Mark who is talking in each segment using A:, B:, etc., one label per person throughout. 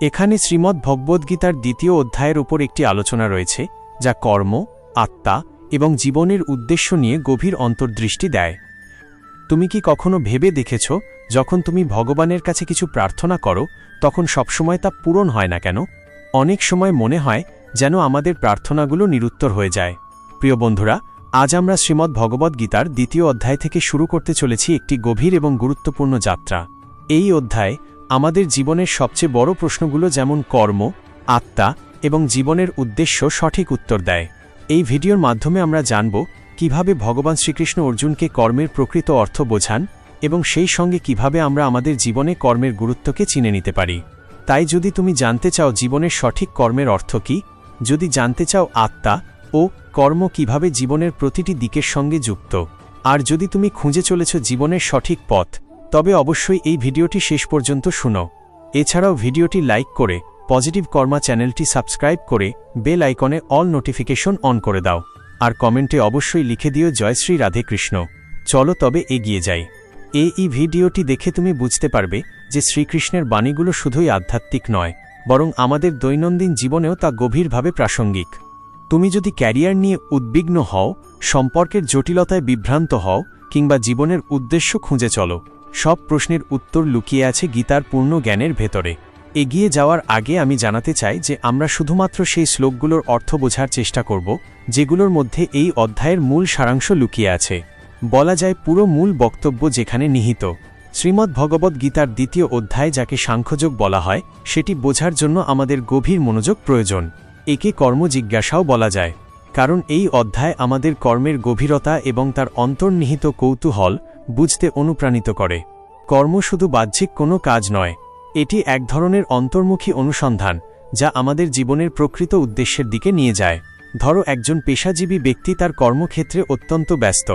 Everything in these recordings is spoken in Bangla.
A: এখানে শ্রীমদ্ ভগবদ্গীতার দ্বিতীয় অধ্যায়ের উপর একটি আলোচনা রয়েছে, যা কর্ম, আত্মা এবং জীবনের উদ্দেশ্য নিয়ে গভীর অন্তর্দৃষ্টি দেয়। তুমি কি কখনো ভেবে দেখেছ, যখন তুমি ভগবানের কাছে কিছু প্রার্থনা করো, তখন সবসময় তা পূরণ হয় না কেন? অনেক সময় মনে হয় যেন আমাদের প্রার্থনাগুলো নিরুত্তর হয়ে যায়। প্রিয় বন্ধুরা, আজ আমরা শ্রীমদ্ ভগবদ্গীতার দ্বিতীয় অধ্যায় থেকে শুরু করতে চলেছি একটি গভীর এবং গুরুত্বপূর্ণ যাত্রা। এই অধ্যায় আমাদের জীবনের সবচেয়ে বড় প্রশ্নগুলো যেমন কর্ম, আত্মা এবং জীবনের উদ্দেশ্য সঠিক উত্তর দেয়। এই ভিডিওর মাধ্যমে আমরা জানব কীভাবে ভগবান শ্রীকৃষ্ণ অর্জুনকে কর্মের প্রকৃত অর্থ বোঝান এবং সেই সঙ্গে কীভাবে আমরা আমাদের জীবনে কর্মের গুরুত্বকে চিনে নিতে পারি। তাই যদি তুমি জানতে চাও জীবনের সঠিক কর্মের অর্থ কী, যদি জানতে চাও আত্মা ও কর্ম কীভাবে জীবনের প্রতিটি দিকের সঙ্গে যুক্ত, আর যদি তুমি খুঁজে চলেছ জীবনের সঠিক পথ তবে অবশ্যই এই ভিডিওটি শেষ পর্যন্ত শুনো। এছাড়াও ভিডিওটি লাইক করে, পজিটিভ কর্মা চ্যানেলটি সাবস্ক্রাইব করে, বেল আইকনে অল নোটিফিকেশন অন করে দাও। আর কমেন্টে অবশ্যই লিখে দিও জয়শ্রী রাধে কৃষ্ণ। চলো তবে এগিয়ে যাই। এই ভিডিওটি দেখে তুমি বুঝতে পারবে যে শ্রীকৃষ্ণের বাণীগুলো শুধুই আধ্যাত্মিক নয়, বরং আমাদের দৈনন্দিন জীবনেও তা গভীরভাবে প্রাসঙ্গিক। তুমি যদি ক্যারিয়ার নিয়ে উদ্বিগ্ন হও, সম্পর্কের জটিলতায় বিভ্রান্ত হও, কিংবা জীবনের উদ্দেশ্য খুঁজে চলো সব প্রশ্নের উত্তর লুকিয়ে আছে গীতার পূর্ণ জ্ঞানের ভেতরে। এগিয়ে যাওয়ার আগে আমি জানাতে চাই যে আমরা শুধুমাত্র সেই শ্লোকগুলোর অর্থ বোঝার চেষ্টা করব, যেগুলোর মধ্যে এই অধ্যায়ের মূল সারাংশ লুকিয়ে আছে। বলা যায় পুরো মূল বক্তব্য যেখানে নিহিত। শ্রীমদ্ গীতার দ্বিতীয় অধ্যায় যাকে সাংখ্যযোগ বলা হয়, সেটি বোঝার জন্য আমাদের গভীর মনোযোগ প্রয়োজন। একে কর্মজিজ্ঞাসাও বলা যায়। কারণ এই অধ্যায় আমাদের কর্মের গভীরতা এবং তার অন্তর্নিহিত কৌতূহল বুঝতে অনুপ্রাণিত করে। কর্ম শুধু বাহ্যিক কোনো কাজ নয়, এটি এক ধরনের অন্তর্মুখী অনুসন্ধান, যা আমাদের জীবনের প্রকৃত উদ্দেশ্যের দিকে নিয়ে যায়। ধরো একজন পেশাজীবী ব্যক্তি তার কর্মক্ষেত্রে অত্যন্ত ব্যস্ত,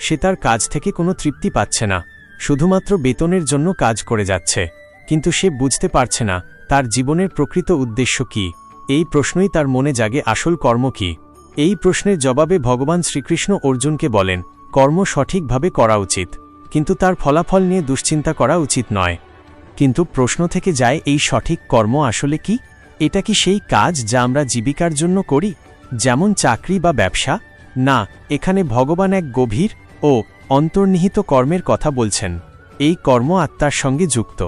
A: সে তার কাজ থেকে কোনো তৃপ্তি পাচ্ছে না, শুধুমাত্র বেতনের জন্য কাজ করে যাচ্ছে। কিন্তু সে বুঝতে পারছে না, তার জীবনের প্রকৃত উদ্দেশ্য কি? এই প্রশ্নই তার মনে জাগে আসল কর্ম কি? এই প্রশ্নের জবাবে ভগবান শ্রীকৃষ্ণ অর্জুনকে বলেন কর্ম সঠিকভাবে করা উচিত, কিন্তু তার ফলাফল নিয়ে দুশ্চিন্তা করা উচিত নয়। কিন্তু প্রশ্ন থেকে যায়, এই সঠিক কর্ম আসলে কি? এটা কি সেই কাজ যা আমরা জীবিকার জন্য করি? যেমন চাকরি বা ব্যবসা? না, এখানে ভগবান এক গভীর ও অন্তর্নিহিত কর্মের কথা বলছেন। এই কর্ম আত্মার সঙ্গে যুক্ত,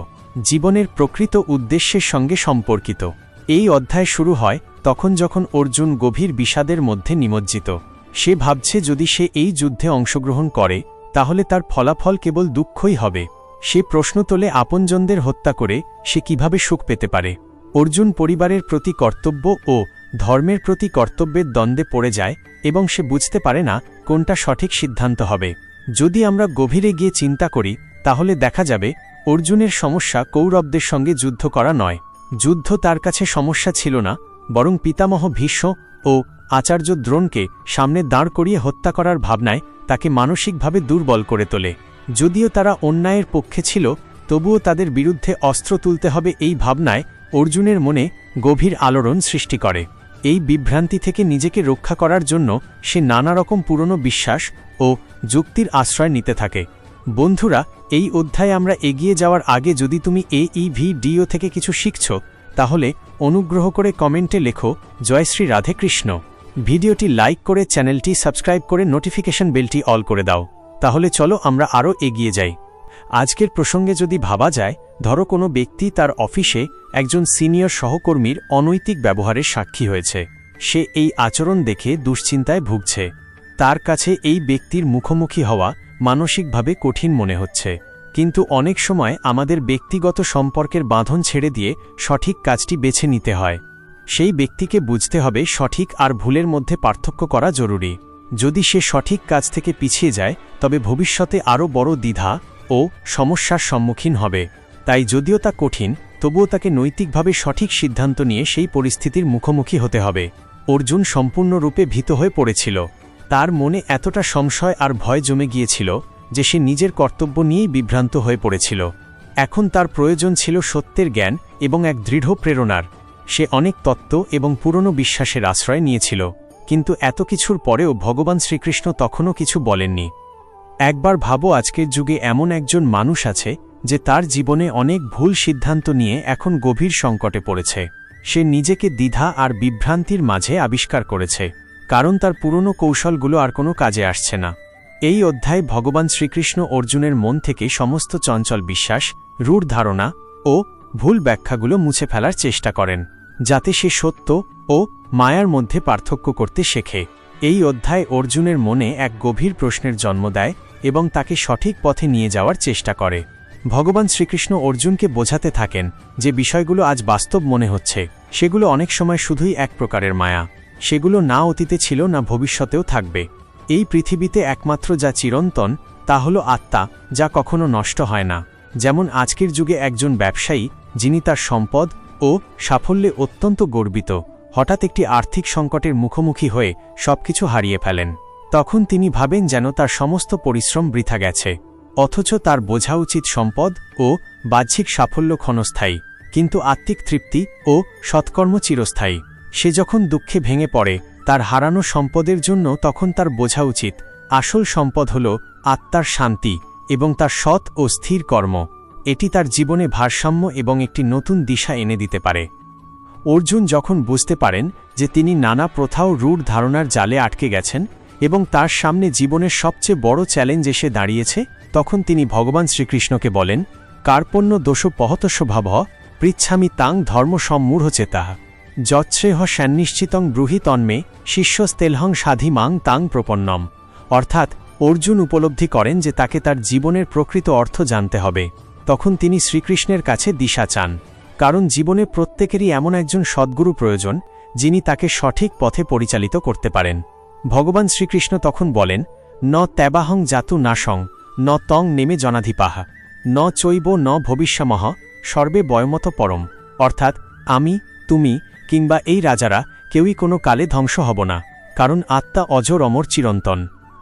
A: জীবনের প্রকৃত উদ্দেশ্যের সঙ্গে সম্পর্কিত। এই অধ্যায় শুরু হয় তখন যখন অর্জুন গভীর বিষাদের মধ্যে নিমজ্জিত। সে ভাবছে যদি সে এই যুদ্ধে অংশগ্রহণ করে, তাহলে তার ফলাফল কেবল দুঃখই হবে। সে প্রশ্ন তোলে আপনজনদের হত্যা করে সে কীভাবে সুখ পেতে পারে। অর্জুন পরিবারের প্রতি কর্তব্য ও ধর্মের প্রতি কর্তব্যের দ্বন্দ্বে পড়ে যায় এবং সে বুঝতে পারে না কোনটা সঠিক সিদ্ধান্ত হবে। যদি আমরা গভীরে গিয়ে চিন্তা করি, তাহলে দেখা যাবে অর্জুনের সমস্যা কৌরবদের সঙ্গে যুদ্ধ করা নয়। যুদ্ধ তার কাছে সমস্যা ছিল না, বরং পিতামহ ভীষ্ম ও আচার্য দ্রোণকে সামনে দাঁড় করিয়ে হত্যা করার ভাবনায় তাকে মানসিকভাবে দুর্বল করে তোলে। যদিও তারা অন্যায়ের পক্ষে ছিল, তবুও তাদের বিরুদ্ধে অস্ত্র তুলতে হবে এই ভাবনায় অর্জুনের মনে গভীর আলোড়ন সৃষ্টি করে। এই বিভ্রান্তি থেকে নিজেকে রক্ষা করার জন্য সে নানা রকম পুরনো বিশ্বাস ও যুক্তির আশ্রয় নিতে থাকে। বন্ধুরা, এই অধ্যায়ে আমরা এগিয়ে যাওয়ার আগে যদি তুমি এই ভিডিও থেকে কিছু শিখছ, তাহলে অনুগ্রহ করে কমেন্টে লেখো জয়শ্রী রাধেকৃষ্ণ। ভিডিওটি লাইক করে চ্যানেলটি সাবস্ক্রাইব করে নোটিফিকেশন বেলটি অল করে দাও। তাহলে চলো আমরা আরও এগিয়ে যাই। আজকের প্রসঙ্গে যদি ভাবা যায়, ধরো কোনো ব্যক্তি তার অফিসে একজন সিনিয়র সহকর্মীর অনৈতিক ব্যবহারের সাক্ষী হয়েছে। সে এই আচরণ দেখে দুশ্চিন্তায় ভুগছে। তার কাছে এই ব্যক্তির মুখোমুখি হওয়া মানসিকভাবে কঠিন মনে হচ্ছে। কিন্তু অনেক সময় আমাদের ব্যক্তিগত সম্পর্কের বাঁধন ছেড়ে দিয়ে সঠিক কাজটি বেছে নিতে হয়। সেই ব্যক্তিকে বুঝতে হবে সঠিক আর ভুলের মধ্যে পার্থক্য করা জরুরি। যদি সে সঠিক কাজ থেকে পিছিয়ে যায়, তবে ভবিষ্যতে আরও বড় দ্বিধা ও সমস্যার সম্মুখীন হবে। তাই যদিও তা কঠিন, তবুও তাকে নৈতিকভাবে সঠিক সিদ্ধান্ত নিয়ে সেই পরিস্থিতির মুখোমুখি হতে হবে। অর্জুন সম্পূর্ণরূপে ভীত হয়ে পড়েছিল। তার মনে এতটা সংশয় আর ভয় জমে গিয়েছিল যে সে নিজের কর্তব্য নিয়েই বিভ্রান্ত হয়ে পড়েছিল। এখন তার প্রয়োজন ছিল সত্যের জ্ঞান এবং এক দৃঢ় প্রেরণার। সে অনেক তত্ত্ব এবং পুরনো বিশ্বাসের আশ্রয় নিয়েছিল, কিন্তু এত কিছুর পরেও ভগবান শ্রীকৃষ্ণ তখনও কিছু বলেননি। একবার ভাবো আজকের যুগে এমন একজন মানুষ আছে, যে তার জীবনে অনেক ভুল সিদ্ধান্ত নিয়ে এখন গভীর সংকটে পড়েছে। সে নিজেকে দ্বিধা আর বিভ্রান্তির মাঝে আবিষ্কার করেছে, কারণ তার পুরনো কৌশলগুলো আর কোনো কাজে আসছে না। এই অধ্যায় ভগবান শ্রীকৃষ্ণ অর্জুনের মন থেকে সমস্ত চঞ্চল বিশ্বাস, রূঢ় ধারণা ও ভুল ব্যাখ্যাগুলো মুছে ফেলার চেষ্টা করেন। যাতে সে সত্য ও মায়ার মধ্যে পার্থক্য করতে শেখে। এই অধ্যায় অর্জুনের মনে এক গভীর প্রশ্নের জন্ম দেয় এবং তাকে সঠিক পথে নিয়ে যাওয়ার চেষ্টা করে। ভগবান শ্রীকৃষ্ণ অর্জুনকে বোঝাতে থাকেন যে বিষয়গুলো আজ বাস্তব মনে হচ্ছে। সেগুলো অনেক সময় শুধুই এক প্রকারের মায়া। সেগুলো না অতীতে ছিল, না ভবিষ্যতেও থাকবে। এই পৃথিবীতে একমাত্র যা চিরন্তন, তা হল আত্মা, যা কখনো নষ্ট হয় না। যেমন আজকের যুগে একজন ব্যবসায়ী, যিনি তার সম্পদ ও সাফল্যে অত্যন্ত গর্বিত। হঠাৎ একটি আর্থিক সংকটের মুখোমুখি হয়ে সবকিছু হারিয়ে ফেলেন। তখন তিনি ভাবেন যেন তার সমস্ত পরিশ্রম বৃথা গেছে। অথচ তার বোঝা উচিত সম্পদ ও বাহ্যিক সাফল্য ক্ষণস্থায়ী, কিন্তু আত্মিক তৃপ্তি ও সৎকর্ম চিরস্থায়ী। সে যখন দুঃখে ভেঙে পড়ে, তার হারানো সম্পদের জন্য তখন তার বোঝা উচিত। আসল সম্পদ হল আত্মার শান্তি এবং তার সৎ ও স্থির কর্ম। এটি তার জীবনে ভারসাম্য এবং একটি নতুন দিশা এনে দিতে পারে। অর্জুন যখন বুঝতে পারেন যে তিনি নানা প্রথা ও রূঢ় ধারণার জালে আটকে গেছেন এবং তার সামনে জীবনের সবচেয়ে বড় চ্যালেঞ্জ এসে দাঁড়িয়েছে, তখন তিনি ভগবান শ্রীকৃষ্ণকে বলেন, কার্পণ্য দোষ পহতস্য ভাব পৃচ্ছামি তাং ধর্ম সম্মূঢ়চেতা। যচ্ছেহ স্যান্নিশ্চিতং ব্রুহি তন্মে শিষ্যস্তেলহং সাধি মাং তাং প্রপন্নম। অর্থাৎ অর্জুন উপলব্ধি করেন যে তাকে তার জীবনের প্রকৃত অর্থ জানতে হবে। তখন তিনি শ্রীকৃষ্ণের কাছে দিশা চান, কারণ জীবনে প্রত্যেকেরই এমন একজন সদ্গুরু প্রয়োজন, যিনি তাকে সঠিক পথে পরিচালিত করতে পারেন। ভগবান শ্রীকৃষ্ণ তখন বলেন, ন ত্যাবাহং জাতু নাসং ন তং নেমে জনাধিপাহা, ন চৈব ন ভবিষ্যমহ, সর্বে বয়মত পরম, অর্থাৎ, আমি, তুমি, কিংবা এই রাজারা কেউই কোনো কালে ধ্বংস হব না, কারণ আত্মা অজর অমর চিরন্তন।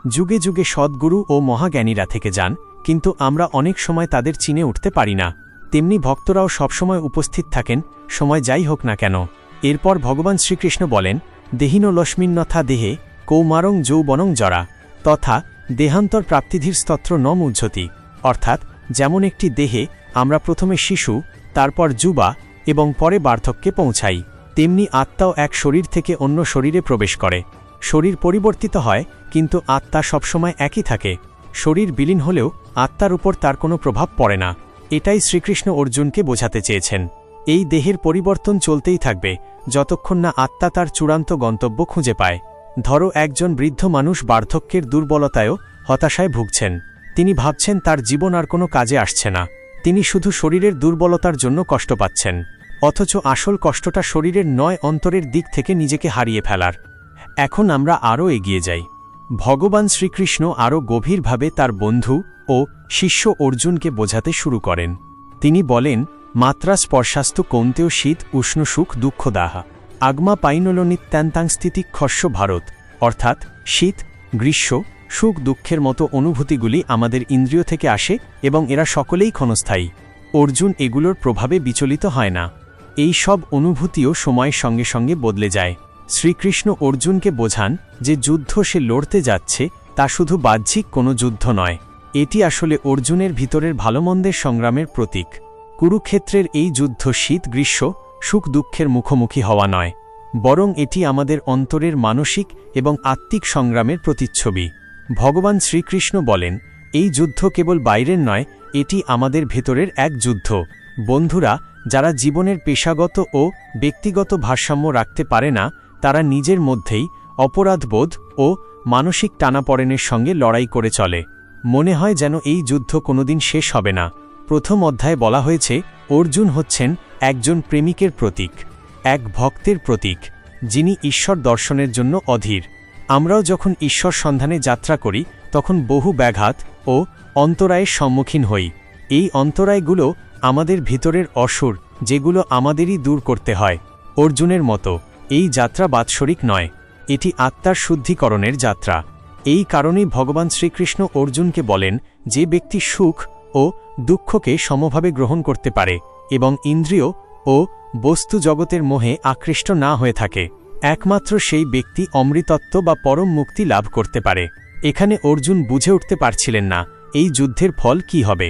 A: যুগে যুগে সদ্গুরু ও মহাজ্ঞানীরা থেকে যান কিন্তু আমরা অনেক সময় তাদের চিনে উঠতে পারি না। তেমনি ভক্তরাও সবসময় উপস্থিত থাকেন, সময় যাই হোক না কেন। এরপর ভগবান শ্রীকৃষ্ণ বলেন, দেহিন লক্ষ্মীন্নথা দেহে, কৌমারং যৌবনং জরা, তথা দেহান্তর প্রাপ্তিধীর স্তত্র নম উজ্জ্বতি। অর্থাৎ, যেমন একটি দেহে আমরা প্রথমে শিশু, তারপর যুবা এবং পরে বার্ধক্যে পৌঁছাই, তেমনি আত্মাও এক শরীর থেকে অন্য শরীরে প্রবেশ করে। শরীর পরিবর্তিত হয়, কিন্তু আত্মা সবসময় একই থাকে। শরীর বিলীন হলেও আত্মার উপর তার কোনো প্রভাব পড়ে না। এটাই শ্রীকৃষ্ণ অর্জুনকে বোঝাতে চেয়েছেন। এই দেহের পরিবর্তন চলতেই থাকবে, যতক্ষণ না আত্মা তার চূড়ান্ত গন্তব্য খুঁজে পায়। ধরো একজন বৃদ্ধ মানুষ বার্ধক্যের দুর্বলতায়ও হতাশায় ভুগছেন। তিনি ভাবছেন তার জীবন আর কোনো কাজে আসছে না। তিনি শুধু শরীরের দুর্বলতার জন্য কষ্ট পাচ্ছেন। অথচ আসল কষ্টটা শরীরের নয় অন্তরের দিক থেকে নিজেকে হারিয়ে ফেলার। এখন আমরা আরও এগিয়ে যাই। ভগবান শ্রীকৃষ্ণ আরও গভীরভাবে তার বন্ধু ও শিষ্য অর্জুনকে বোঝাতে শুরু করেন। তিনি বলেন, মাত্রা স্পর্শাস্ত কৌন্তেও শীত উষ্ণ সুখ দুঃখদাহা আগমা পাইনল নিত্যান্তাংস্থিতি খস্য ভারত। অর্থাৎ শীত, গ্রীষ্ম, সুখ দুঃখের মতো অনুভূতিগুলি আমাদের ইন্দ্রিয় থেকে আসে এবং এরা সকলেই ক্ষণস্থায়ী। অর্জুন এগুলোর প্রভাবে বিচলিত হয় না। এই সব অনুভূতিও সময়ের সঙ্গে সঙ্গে বদলে যায়। শ্রীকৃষ্ণ অর্জুনকে বোঝান যে যুদ্ধ সে লড়তে যাচ্ছে, তা শুধু বাহ্যিক কোনো যুদ্ধ নয়। এটি আসলে অর্জুনের ভিতরের ভালোমন্দের সংগ্রামের প্রতীক। কুরুক্ষেত্রের এই যুদ্ধ শীত, গ্রীষ্ম, সুখ, দুঃখের মুখোমুখি হওয়া নয়। বরং এটি আমাদের অন্তরের মানসিক এবং আত্মিক সংগ্রামের প্রতিচ্ছবি। ভগবান শ্রীকৃষ্ণ বলেন, এই যুদ্ধ কেবল বাইরের নয়, এটি আমাদের ভেতরের এক যুদ্ধ। বন্ধুরা, যারা জীবনের পেশাগত ও ব্যক্তিগত ভারসাম্য রাখতে পারে না তারা নিজের মধ্যেই অপরাধবোধ ও মানসিক টানাপড়েনের সঙ্গে লড়াই করে চলে। মনে হয় যেন এই যুদ্ধ কোনোদিন শেষ হবে না। প্রথম অধ্যায়ে বলা হয়েছে, অর্জুন হচ্ছেন একজন প্রেমিকের প্রতীক, এক ভক্তের প্রতীক, যিনি ঈশ্বর দর্শনের জন্য অধীর। আমরাও যখন ঈশ্বর সন্ধানে যাত্রা করি, তখন বহু ব্যাঘাত ও অন্তরায়ের সম্মুখীন হই। এই অন্তরায়গুলো আমাদের ভিতরের অসুর, যেগুলো আমাদেরই দূর করতে হয়, অর্জুনের মতো। এই যাত্রা বাৎসরিক নয়, এটি আত্মার শুদ্ধিকরণের যাত্রা। এই কারণেই ভগবান শ্রীকৃষ্ণ অর্জুনকে বলেন যে ব্যক্তি সুখ ও দুঃখকে সমভাবে গ্রহণ করতে পারে এবং ইন্দ্রিয় ও বস্তু জগতের মোহে আকৃষ্ট না হয়ে থাকে, একমাত্র সেই ব্যক্তি অমৃতত্ব বা পরম মুক্তি লাভ করতে পারে। এখানে অর্জুন বুঝে উঠতে পারছিলেন না, এই যুদ্ধের ফল কি হবে?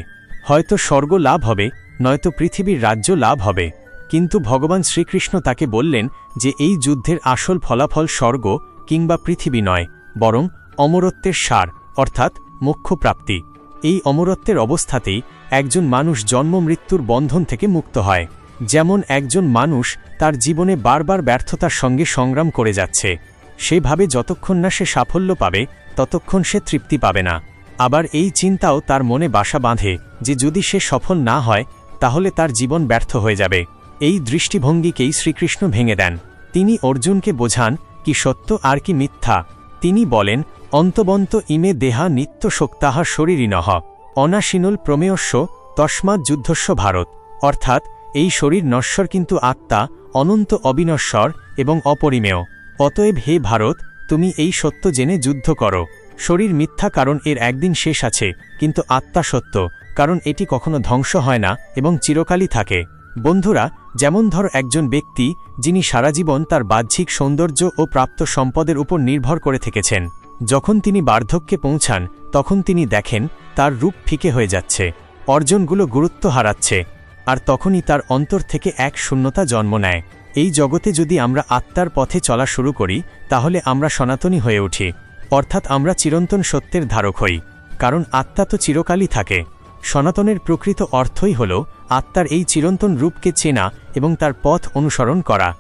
A: হয়তো স্বর্গ লাভ হবে, নয়তো পৃথিবীর রাজ্য লাভ হবে। কিন্তু ভগবান শ্রীকৃষ্ণ তাকে বললেন যে এই যুদ্ধের আসল ফলাফল স্বর্গ কিংবা পৃথিবী নয়, বরং অমরত্বের সার, অর্থাৎ মোক্ষ প্রাপ্তি এই অমরত্বের অবস্থাতেই একজন মানুষ জন্ম মৃত্যুর বন্ধন থেকে মুক্ত হয়। যেমন একজন মানুষ তার জীবনে বারবার ব্যর্থতার সঙ্গে সংগ্রাম করে যাচ্ছে। সেভাবে যতক্ষণ না সে সাফল্য পাবে, ততক্ষণ সে তৃপ্তি পাবে না। আবার এই চিন্তাও তার মনে বাসা বাঁধে যে যদি সে সফল না হয়, তাহলে তার জীবন ব্যর্থ হয়ে যাবে। এই দৃষ্টিভঙ্গিকেই শ্রীকৃষ্ণ ভেঙে দেন। তিনি অর্জুনকে বোঝান, কি সত্য আর কি মিথ্যা। তিনি বলেন, অন্তবন্ত ইমে দেহা নিত্য শক্তাহা শরীরই নহ অনাশীনুল প্রমেয়স্য, তস্মাৎ যুদ্ধস্ব ভারত। অর্থাৎ, এই শরীর নশ্বর কিন্তু আত্মা, অনন্ত অবিনশ্বর এবং অপরিমেয়। অতএব হে ভারত, তুমি এই সত্য জেনে যুদ্ধ করো। শরীর মিথ্যা কারণ এর একদিন শেষ আছে, কিন্তু আত্মা সত্য, কারণ এটি কখনো ধ্বংস হয় না এবং চিরকালই থাকে। বন্ধুরা, যেমন ধর একজন ব্যক্তি, যিনি সারা জীবন তার বাহ্যিক সৌন্দর্য ও প্রাপ্ত সম্পদের উপর নির্ভর করে থেকেছেন। যখন তিনি বার্ধক্যে পৌঁছান, তখন তিনি দেখেন, তার রূপ ফিকে হয়ে যাচ্ছে, অর্জনগুলো গুরুত্ব হারাচ্ছে, আর তখনই তার অন্তর থেকে এক শূন্যতা জন্ম নেয়। এই জগতে যদি আমরা আত্মার পথে চলা শুরু করি, তাহলে আমরা সনাতনী হয়ে উঠি, অর্থাৎ আমরা চিরন্তন সত্যের ধারক হই, কারণ আত্মা তো চিরকালই থাকে। সনাতনের প্রকৃত অর্থই হল আত্মার এই চিরন্তন রূপকে চেনা এবং তার পথ অনুসরণ করা।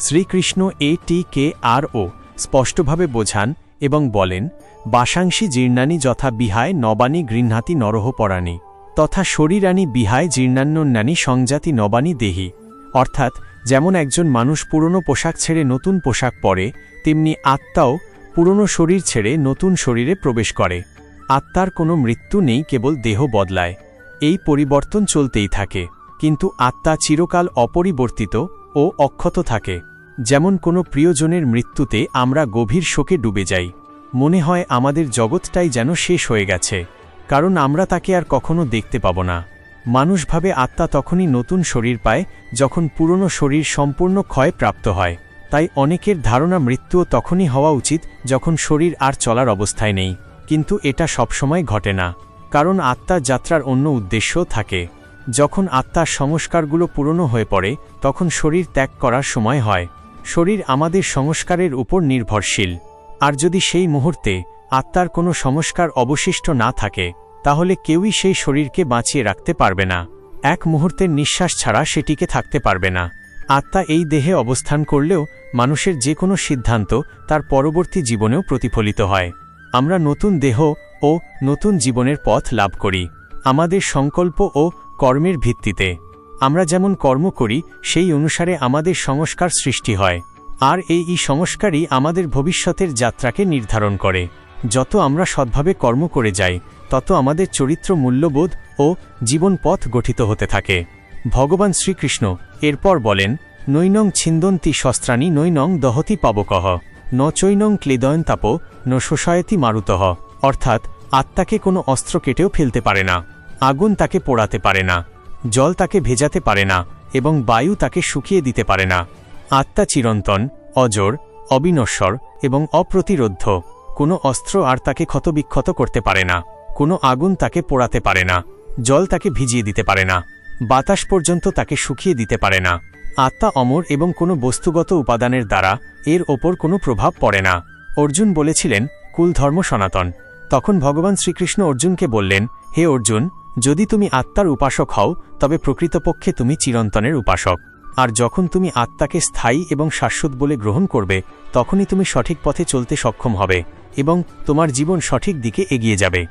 A: শ্রীকৃষ্ণ এ টি কে আর ও স্পষ্টভাবে বোঝান এবং বলেন বাসাংশী জীর্ণানি যথা বিহায় নবানী গৃহ্ণাতি নরহ পরাণী, তথা শরীরানি বিহায় জীর্ণান্যানী সংজাতি নবানী দেহি। অর্থাৎ, যেমন একজন মানুষ পুরনো পোশাক ছেড়ে নতুন পোশাক পরে, তেমনি আত্মাও পুরনো শরীর ছেড়ে নতুন শরীরে প্রবেশ করে। আত্মার কোনো মৃত্যু নেই, কেবল দেহ বদলায়। এই পরিবর্তন চলতেই থাকে, কিন্তু আত্মা চিরকাল অপরিবর্তিত ও অক্ষত থাকে। যেমন কোনো প্রিয়জনের মৃত্যুতে আমরা গভীর শোকে ডুবে যাই। মনে হয় আমাদের জগৎটাই যেন শেষ হয়ে গেছে, কারণ আমরা তাকে আর কখনো দেখতে পাব না। মানুষভাবে আত্মা তখনই নতুন শরীর পায়, যখন পুরনো শরীর সম্পূর্ণ ক্ষয় প্রাপ্ত হয়। তাই অনেকের ধারণা মৃত্যুও তখনই হওয়া উচিত, যখন শরীর আর চলার অবস্থায় নেই। কিন্তু এটা সবসময় ঘটে না, কারণ আত্মার যাত্রার অন্য উদ্দেশ্যও থাকে। যখন আত্মার সংস্কারগুলো পুরনো হয়ে পড়ে, তখন শরীর ত্যাগ করার সময় হয়। শরীর আমাদের সংস্কারের উপর নির্ভরশীল। আর যদি সেই মুহূর্তে আত্মার কোনো সংস্কার অবশিষ্ট না থাকে, তাহলে কেউই সেই শরীরকে বাঁচিয়ে রাখতে পারবে না। এক মুহূর্তের নিঃশ্বাস ছাড়া সেটিকে থাকতে পারবে না। আত্মা এই দেহে অবস্থান করলেও মানুষের যে কোনো সিদ্ধান্ত তার পরবর্তী জীবনেও প্রতিফলিত হয়। আমরা নতুন দেহ ও নতুন জীবনের পথ লাভ করি, আমাদের সংকল্প ও কর্মের ভিত্তিতে। আমরা যেমন কর্ম করি, সেই অনুসারে আমাদের সংস্কার সৃষ্টি হয়, আর এই ই সংস্কারই আমাদের ভবিষ্যতের যাত্রাকে নির্ধারণ করে। যত আমরা সৎভাবে কর্ম করে যাই, তত আমাদের চরিত্র মূল্যবোধ ও জীবন পথ গঠিত হতে থাকে। ভগবান শ্রীকৃষ্ণ এরপর বলেন, নৈনং ছিন্দন্তি শস্ত্রাণী নৈনং দহতি পাবকহ ন চৈনং ক্লেদয়ন্তাপ ন শোষায়তি মারুতহ। অর্থাৎ আত্মাকে কোনো অস্ত্র কেটেও ফেলতে পারে না, আগুন তাকে পোড়াতে পারে না, জল তাকে ভেজাতে পারে না, এবং বায়ু তাকে শুকিয়ে দিতে পারে না। আত্মা চিরন্তন, অজর, অবিনশ্বর এবং অপ্রতিরোধ্য। কোনো অস্ত্র আর তাকে ক্ষতবিক্ষত করতে পারে না, কোনো আগুন তাকে পোড়াতে পারে না, জল তাকে ভিজিয়ে দিতে পারে না, বাতাস পর্যন্ত তাকে শুকিয়ে দিতে পারে না। আত্মা অমর এবং কোনো বস্তুগত উপাদানের দ্বারা এর ওপর কোনো প্রভাব পড়ে না। অর্জুন বলেছিলেন, কুলধর্ম সনাতন। তখন ভগবান শ্রীকৃষ্ণ অর্জুনকে বললেন, হে অর্জুন, যদি তুমি আত্মার উপাসক হও, তবে প্রকৃতপক্ষে তুমি চিরন্তনের উপাসক। আর যখন তুমি আত্মাকে স্থায়ী এবং শাশ্বত বলে গ্রহণ করবে, তখনই তুমি সঠিক পথে চলতে সক্ষম হবে এবং তোমার জীবন সঠিক দিকে এগিয়ে যাবে।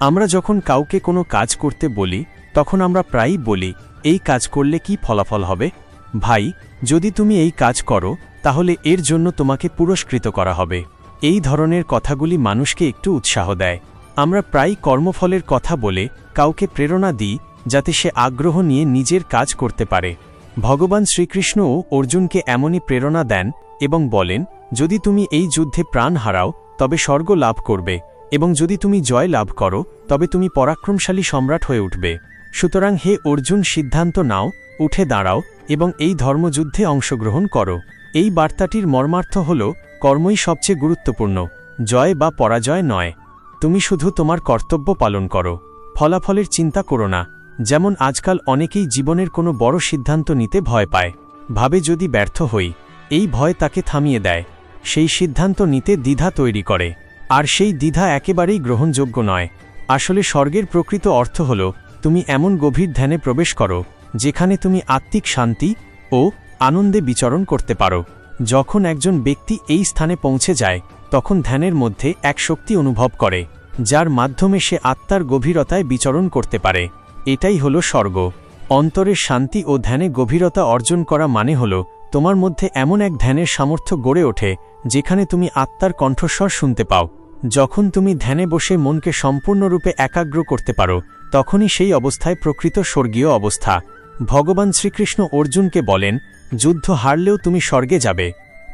A: আমরা যখন কাউকে কোনো কাজ করতে বলি, তখন আমরা প্রায়ই বলি, এই কাজ করলে কি ফলাফল হবে? ভাই, যদি তুমি এই কাজ করো, তাহলে এর জন্য তোমাকে পুরস্কৃত করা হবে। এই ধরনের কথাগুলি মানুষকে একটু উৎসাহ দেয়। আমরা প্রায় কর্মফলের কথা বলে কাউকে প্রেরণা দিই, যাতে সে আগ্রহ নিয়ে নিজের কাজ করতে পারে। ভগবান শ্রীকৃষ্ণও অর্জুনকে এমনই প্রেরণা দেন এবং বলেন, যদি তুমি এই যুদ্ধে প্রাণ হারাও, তবে স্বর্গ লাভ করবে, এবং যদি তুমি জয় লাভ করো, তবে তুমি পরাক্রমশালী সম্রাট হয়ে উঠবে। সুতরাং হে অর্জুন, সিদ্ধান্ত নাও, উঠে দাঁড়াও এবং এই ধর্মযুদ্ধে অংশগ্রহণ করো। এই বার্তাটির মর্মার্থ হল, কর্মই সবচেয়ে গুরুত্বপূর্ণ, জয় বা পরাজয় নয়। তুমি শুধু তোমার কর্তব্য পালন করো। ফলাফলের চিন্তা করো না। যেমন আজকাল অনেকেই জীবনের কোনো বড় সিদ্ধান্ত নিতে ভয় পায়। ভাবে যদি ব্যর্থ হই, এই ভয় তাকে থামিয়ে দেয়। সেই সিদ্ধান্ত নিতে দ্বিধা তৈরি করে। আর সেই দ্বিধা একেবারেই গ্রহণযোগ্য নয়। আসলে স্বর্গের প্রকৃত অর্থ হল, তুমি এমন গভীর ধ্যানে প্রবেশ করো যেখানে তুমি আত্মিক শান্তি ও আনন্দে বিচরণ করতে পারো। যখন একজন ব্যক্তি এই স্থানে পৌঁছে যায়, তখন ধ্যানের মধ্যে এক শক্তি অনুভব করে, যার মাধ্যমে সে আত্মার গভীরতায় বিচরণ করতে পারে। এটাই হল স্বর্গ। অন্তরের শান্তি ও ধ্যানে গভীরতা অর্জন করা মানে হল, তোমার মধ্যে এমন এক ধ্যানের সামর্থ্য গড়ে ওঠে, যেখানে তুমি আত্মার কণ্ঠস্বর শুনতে পাও। যখন তুমি ধ্যানে বসে মনকে সম্পূর্ণরূপে একাগ্র করতে পারো, তখনই সেই অবস্থায় প্রকৃত স্বর্গীয় অবস্থা। ভগবান শ্রীকৃষ্ণ অর্জুনকে বলেন, যুদ্ধ হারলেও তুমি স্বর্গে যাবে,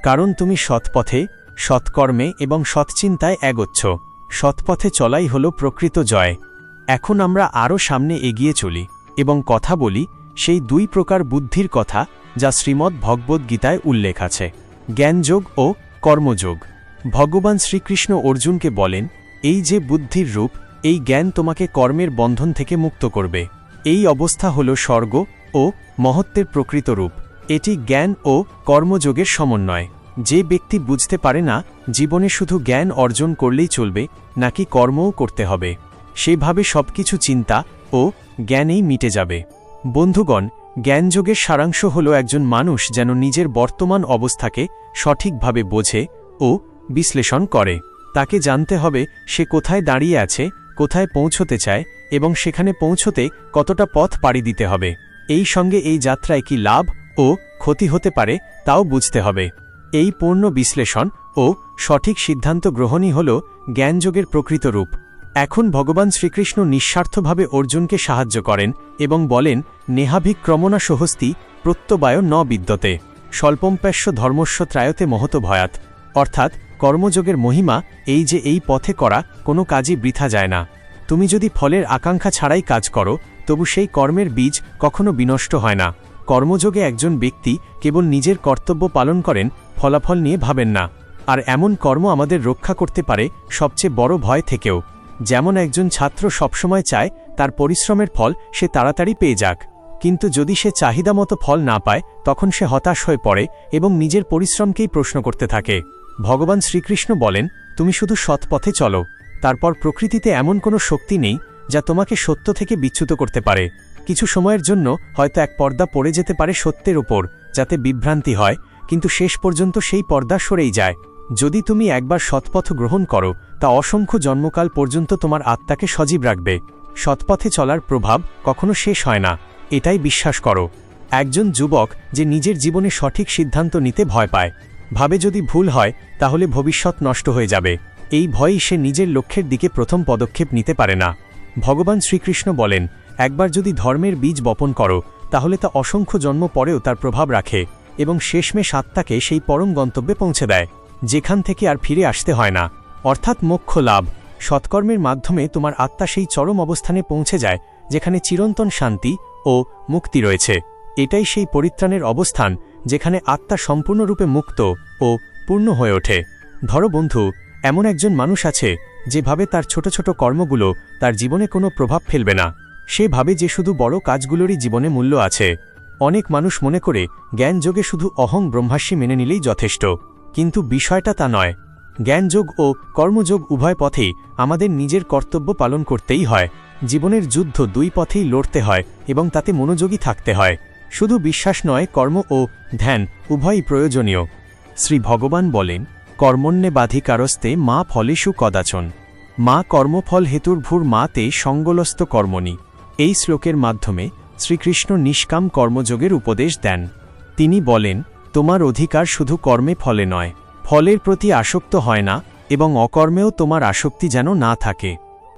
A: কারণ তুমি সৎপথে, সৎকর্মে এবং সৎচিন্তায় এগোচ্ছ। সৎপথে চলাই হল প্রকৃত জয়। এখন আমরা আরও সামনে এগিয়ে চলি এবং কথা বলি সেই দুই প্রকার বুদ্ধির কথা যা শ্রীমদ্ ভগবদ্গীতায় উল্লেখ আছে, জ্ঞানযোগ ও কর্মযোগ। ভগবান শ্রীকৃষ্ণ অর্জুনকে বলেন, এই যে বুদ্ধির রূপ, এই জ্ঞান তোমাকে কর্মের বন্ধন থেকে মুক্ত করবে। এই অবস্থা হল স্বর্গ ও মহত্বের প্রকৃত রূপ। এটি জ্ঞান ও কর্মযোগের সমন্বয়। যে ব্যক্তি বুঝতে পারে না, জীবনে শুধু জ্ঞান অর্জন করলেই চলবে, নাকি কর্মও করতে হবে। সেভাবে সবকিছু চিন্তা ও জ্ঞানেই মিটে যাবে। বন্ধুগণ, জ্ঞানযোগের সারাংশ হল একজন মানুষ যেন নিজের বর্তমান অবস্থাকে সঠিকভাবে বোঝে ও বিশ্লেষণ করে। তাকে জানতে হবে, সে কোথায় দাঁড়িয়ে আছে কোথায় পৌঁছতে চায় এবং সেখানে পৌঁছতে কতটা পথ পাড়ি দিতে হবে, এই সঙ্গে এই যাত্রায় কি লাভ ও ক্ষতি হতে পারে তাও বুঝতে হবে। এই পূর্ণ বিশ্লেষণ ও সঠিক সিদ্ধান্ত গ্রহণই হল জ্ঞানযোগের প্রকৃত রূপ। এখন ভগবান শ্রীকৃষ্ণ নিঃস্বার্থভাবে অর্জুনকে সাহায্য করেন এবং বলেন নেহাভিক নেহাভিক্রমণা সহস্তি প্রত্যবায় ন বিদ্যতে স্বল্পম্প্যাস্য ধর্মস্ব ত্রায়তে মহত ভয়াত অর্থাৎ কর্মযোগের মহিমা এই যে এই পথে করা, কোনো কাজই বৃথা যায় না। তুমি যদি ফলের আকাঙ্ক্ষা ছাড়াই কাজ করো, তবু সেই কর্মের বীজ কখনো বিনষ্ট হয় না। কর্মযোগে একজন ব্যক্তি কেবল নিজের কর্তব্য পালন করেন, ফলাফল নিয়ে ভাবেন না। আর এমন কর্ম আমাদের রক্ষা করতে পারে সবচেয়ে বড় ভয় থেকেও। যেমন একজন ছাত্র সবসময় চায়, তার পরিশ্রমের ফল সে তাড়াতাড়ি পেয়ে যাক। কিন্তু যদি সে চাহিদা মতো ফল না পায়, তখন সে হতাশ হয়ে পড়ে এবং নিজের পরিশ্রমকেই প্রশ্ন করতে থাকে। ভগবান শ্রীকৃষ্ণ বলেন, তুমি শুধু সৎপথে চলো। তারপর প্রকৃতিতে এমন কোনো শক্তি নেই যা তোমাকে সত্য থেকে বিচ্যুত করতে পারে। কিছু সময়ের জন্য হয়তো এক পর্দা পড়ে যেতে পারে সত্যের ওপর যাতে বিভ্রান্তি হয়, কিন্তু শেষ পর্যন্ত সেই পর্দা সরেই যায়। যদি তুমি একবার সৎপথ গ্রহণ করো, তা অসংখ্য জন্মকাল পর্যন্ত তোমার আত্মাকে সজীব রাখবে। সৎপথে চলার প্রভাব কখনো শেষ হয় না। এটাই বিশ্বাস করো। একজন যুবক যে নিজের জীবনে সঠিক সিদ্ধান্ত নিতে ভয় পায়। ভাবে যদি ভুল হয়, তাহলে ভবিষ্যৎ নষ্ট হয়ে যাবে। এই ভয়ই সে নিজের লক্ষ্যের দিকে প্রথম পদক্ষেপ নিতে পারে না। ভগবান শ্রীকৃষ্ণ বলেন, একবার যদি ধর্মের বীজ বপন করো, তাহলে তা অসংখ্য জন্ম পরেও তার প্রভাব রাখে এবং শেষমেশ আত্মাকে সেই পরম গন্তব্যে পৌঁছে দেয়, যেখান থেকে আর ফিরে আসতে হয় না। অর্থাৎ মোক্ষ লাভ। সৎকর্মের মাধ্যমে তোমার আত্মা সেই চরম অবস্থানে পৌঁছে যায়, যেখানে চিরন্তন শান্তি ও মুক্তি রয়েছে। এটাই সেই পরিত্রাণের অবস্থান যেখানে আত্মা সম্পূর্ণরূপে মুক্ত ও পূর্ণ হয়ে ওঠে। ধরো বন্ধু, এমন একজন মানুষ আছে যেভাবে তার ছোট ছোট কর্মগুলো তার জীবনে কোনো প্রভাব ফেলবে না। সে ভাবে যে শুধু বড় কাজগুলোরই জীবনে মূল্য আছে। অনেক মানুষ মনে করে জ্ঞানযোগে শুধু অহং ব্রহ্মাস্যী মেনে নিলেই যথেষ্ট। কিন্তু বিষয়টা তা নয়। জ্ঞানযোগ ও কর্মযোগ উভয় পথেই আমাদের নিজের কর্তব্য পালন করতেই হয়। জীবনের যুদ্ধ দুই পথেই লড়তে হয় এবং তাতে মনোযোগী থাকতে হয়। শুধু বিশ্বাস নয়, কর্ম ও ধ্যান উভয়ই প্রয়োজনীয়। শ্রী ভগবান বলেন, কর্মণ্যে বাধিকারস্তে মা ফলেষু কদাচন। মা কর্মফল হেতুর্ভুর মাতে সঙ্গলস্ত কর্মণি। এই শ্লোকের মাধ্যমে শ্রীকৃষ্ণ নিষ্কাম কর্মযোগের উপদেশ দেন। তিনি বলেন, তোমার অধিকার শুধু কর্মে ফলে নয়, ফলের প্রতি আসক্ত হয় না এবং অকর্মেও তোমার আসক্তি যেন না থাকে।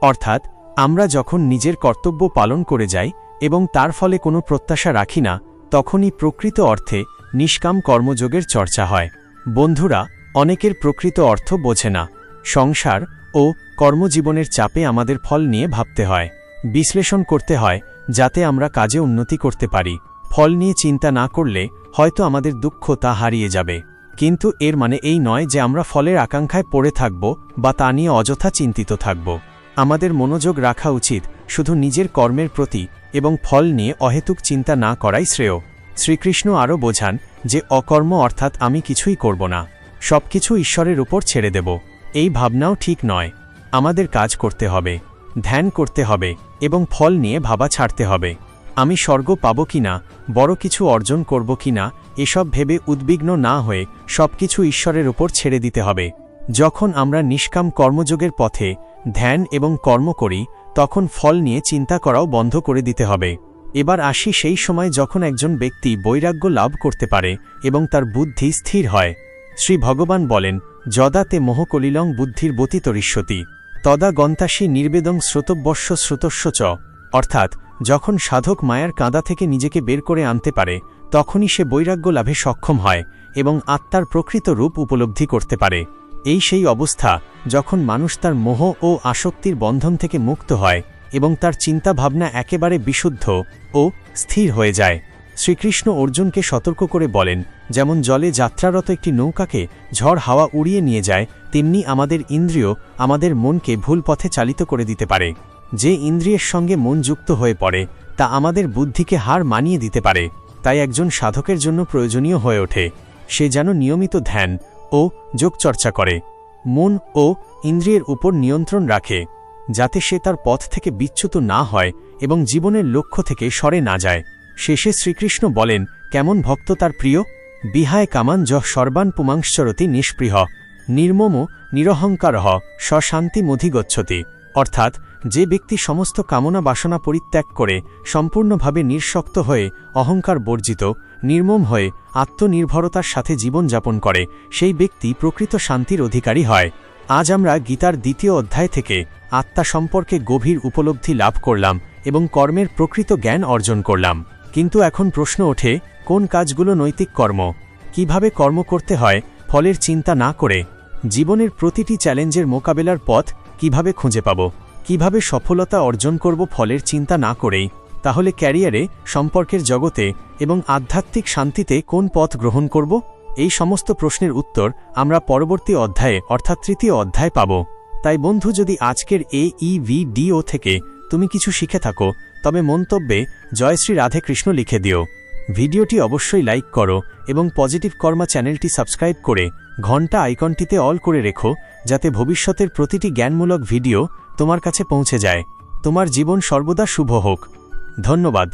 A: অর্থাৎ, আমরা যখন নিজের কর্তব্য পালন করে যাই এবং তার ফলে কোনো প্রত্যাশা রাখি না, তখনই প্রকৃত অর্থে নিষ্কাম কর্মযোগের চর্চা হয়। বন্ধুরা, অনেকের প্রকৃত অর্থ বোঝে না। সংসার ও কর্মজীবনের চাপে আমাদের ফল নিয়ে ভাবতে হয়। বিশ্লেষণ করতে হয়, যাতে আমরা কাজে উন্নতি করতে পারি। ফল নিয়ে চিন্তা না করলে হয়তো আমাদের দুঃখ তা হারিয়ে যাবে। কিন্তু এর মানে এই নয় যে আমরা ফলের আকাঙ্ক্ষায় পড়ে থাকব বা তা নিয়ে অযথা চিন্তিত থাকব। আমাদের মনোযোগ রাখা উচিত শুধু নিজের কর্মের প্রতি এবং ফল নিয়ে অহেতুক চিন্তা না করাই শ্রেয়। শ্রীকৃষ্ণ আরও বোঝান যে অকর্ম অর্থাৎ আমি কিছুই করব না, সবকিছু ঈশ্বরের উপর ছেড়ে দেব। এই ভাবনাও ঠিক নয়। আমাদের কাজ করতে হবে, ধ্যান করতে হবে এবং ফল নিয়ে ভাবা ছাড়তে হবে। আমি স্বর্গ পাব কিনা বড় কিছু অর্জন করব কিনা এসব ভেবে উদ্বিগ্ন না হয়ে সবকিছু ঈশ্বরের উপর ছেড়ে দিতে হবে। যখন আমরা নিষ্কাম কর্মযোগের পথে ধ্যান এবং কর্ম করি, তখন ফল নিয়ে চিন্তা করাও বন্ধ করে দিতে হবে। এবার আসি সেই সময় যখন একজন ব্যক্তি বৈরাগ্য লাভ করতে পারে এবং তার বুদ্ধি স্থির হয়। শ্রী ভগবান বলেন, যদাতে মোহকলিলং বুদ্ধির বতিতরিষ্যতি তদা গন্তাসী নির্বেদং শ্রোতব্যস্য শ্রোতস্য চ। অর্থাৎ, যখন সাধক মায়ার কাঁদা থেকে নিজেকে বের করে আনতে পারে, তখনই সে বৈরাগ্য লাভে সক্ষম হয় এবং আত্মার প্রকৃত রূপ উপলব্ধি করতে পারে। এই সেই অবস্থা যখন মানুষ তার মোহ ও আসক্তির বন্ধন থেকে মুক্ত হয় এবং তার চিন্তাভাবনা একেবারে বিশুদ্ধ ও স্থির হয়ে যায়। শ্রীকৃষ্ণ অর্জুনকে সতর্ক করে বলেন, যেমন জলে যাত্রারত একটি নৌকাকে ঝড় হাওয়া উড়িয়ে নিয়ে যায়, তেমনি আমাদের ইন্দ্রিয় আমাদের মনকে ভুল পথে চালিত করে দিতে পারে। যে ইন্দ্রিয়ের সঙ্গে মন যুক্ত হয়ে পড়ে, তা আমাদের বুদ্ধিকে হার মানিয়ে দিতে পারে। তাই একজন সাধকের জন্য প্রয়োজনীয় হয়ে ওঠে। সে যেন নিয়মিত ধ্যান ও যোগচর্চা করে। মন ও ইন্দ্রিয়ের উপর নিয়ন্ত্রণ রাখে, যাতে সে তার পথ থেকে বিচ্যুত না হয় এবং জীবনের লক্ষ্য থেকে সরে না যায়। শেষে শ্রীকৃষ্ণ বলেন, কেমন ভক্ত তার প্রিয়? বিহায় কামান য সর্বান পুমাংশ্চরতি নিষ্পৃহ, নির্মম নিরহংকারহ স্বশান্তি মধিগচ্ছতি। অর্থাৎ, যে ব্যক্তি সমস্ত কামনা বাসনা পরিত্যাগ করে, সম্পূর্ণভাবে নিঃশক্ত হয়ে অহংকার বর্জিত নির্মম হয়ে আত্মনির্ভরতার সাথে জীবনযাপন করে, সেই ব্যক্তি প্রকৃত শান্তির অধিকারী হয়। আজ আমরা গীতার দ্বিতীয় অধ্যায় থেকে আত্মা সম্পর্কে গভীর উপলব্ধি লাভ করলাম এবং কর্মের প্রকৃত জ্ঞান অর্জন করলাম। কিন্তু এখন প্রশ্ন ওঠে, কোন কাজগুলো নৈতিক কর্ম? কীভাবে কর্ম করতে হয়, ফলের চিন্তা না করে? জীবনের প্রতিটি চ্যালেঞ্জের মোকাবেলার পথ কীভাবে খুঁজে পাব? কীভাবে সফলতা অর্জন করব, ফলের চিন্তা না করেই? তাহলে ক্যারিয়ারে, সম্পর্কের জগতে এবং আধ্যাত্মিক শান্তিতে কোন পথ গ্রহণ করব? এই সমস্ত প্রশ্নের উত্তর আমরা পরবর্তী অধ্যায়ে, অর্থাৎ তৃতীয় অধ্যায় পাব। তাই বন্ধু, যদি আজকের এ ইভিডিও থেকে তুমি কিছু শিখে থাকো, তবে মন্তব্যে জয়শ্রী রাধে কৃষ্ণ লিখে দিও। ভিডিওটি অবশ্যই লাইক করো এবং পজিটিভ কর্মা চ্যানেলটি সাবস্ক্রাইব করে ঘণ্টা আইকনটিতে অল করে রেখো, যাতে ভবিষ্যতের প্রতিটি জ্ঞানমূলক ভিডিও তোমার কাছে পৌঁছে যায়। তোমার জীবন সর্বদা শুভ হোক। ধন্যবাদ।